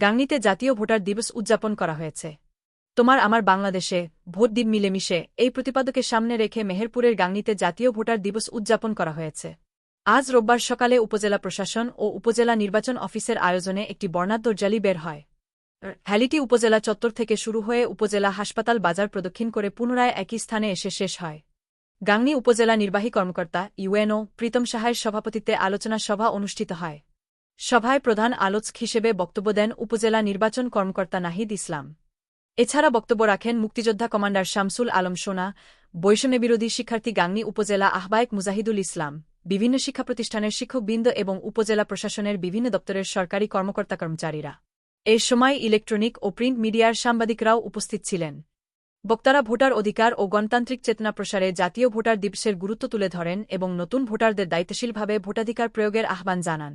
গাংনীতে জাতীয় ভোটার দিবস উদযাপন করা হয়েছে। তোমার আমার বাংলাদেশে ভোট দ্বীপ মিলেমিশে এই প্রতিপাদকে সামনে রেখে মেহেরপুরের গাংনীতে জাতীয় ভোটার দিবস উদযাপন করা হয়েছে। আজ রোববার সকালে উপজেলা প্রশাসন ও উপজেলা নির্বাচন অফিসের আয়োজনে একটি বর্ণাঢ্য বের হয়। হ্যালিটি উপজেলা চত্বর থেকে শুরু হয়ে উপজেলা হাসপাতাল বাজার প্রদক্ষিণ করে পুনরায় একই স্থানে এসে শেষ হয়। গাংনী উপজেলা নির্বাহী কর্মকর্তা, ইউএনও, প্রীতম সাহায়ের সভাপতিত্বে আলোচনা সভা অনুষ্ঠিত হয়। সভায় প্রধান আলোচক হিসেবে বক্তব্য দেন উপজেলা নির্বাচন কর্মকর্তা নাহিদ ইসলাম। এছাড়া বক্তব্য রাখেন মুক্তিযোদ্ধা কমান্ডার শামসুল আলম সোনা, বৈষম্য বিরোধী শিক্ষার্থী গাংনী উপজেলা আহ্বায়ক মুজাহিদুল ইসলাম, বিভিন্ন শিক্ষা প্রতিষ্ঠানের শিক্ষকবৃন্দ এবং উপজেলা প্রশাসনের বিভিন্ন দপ্তরের সরকারি কর্মকর্তা কর্মচারীরা। এ সময় ইলেকট্রনিক ও প্রিন্ট মিডিয়ার সাংবাদিকরাও উপস্থিত ছিলেন। বক্তারা ভোটার অধিকার ও গণতান্ত্রিক চেতনা প্রসারে জাতীয় ভোটার দিবসের গুরুত্ব তুলে ধরেন এবং নতুন ভোটারদের দায়িত্বশীলভাবে ভোটাধিকার প্রয়োগের আহ্বান জানান।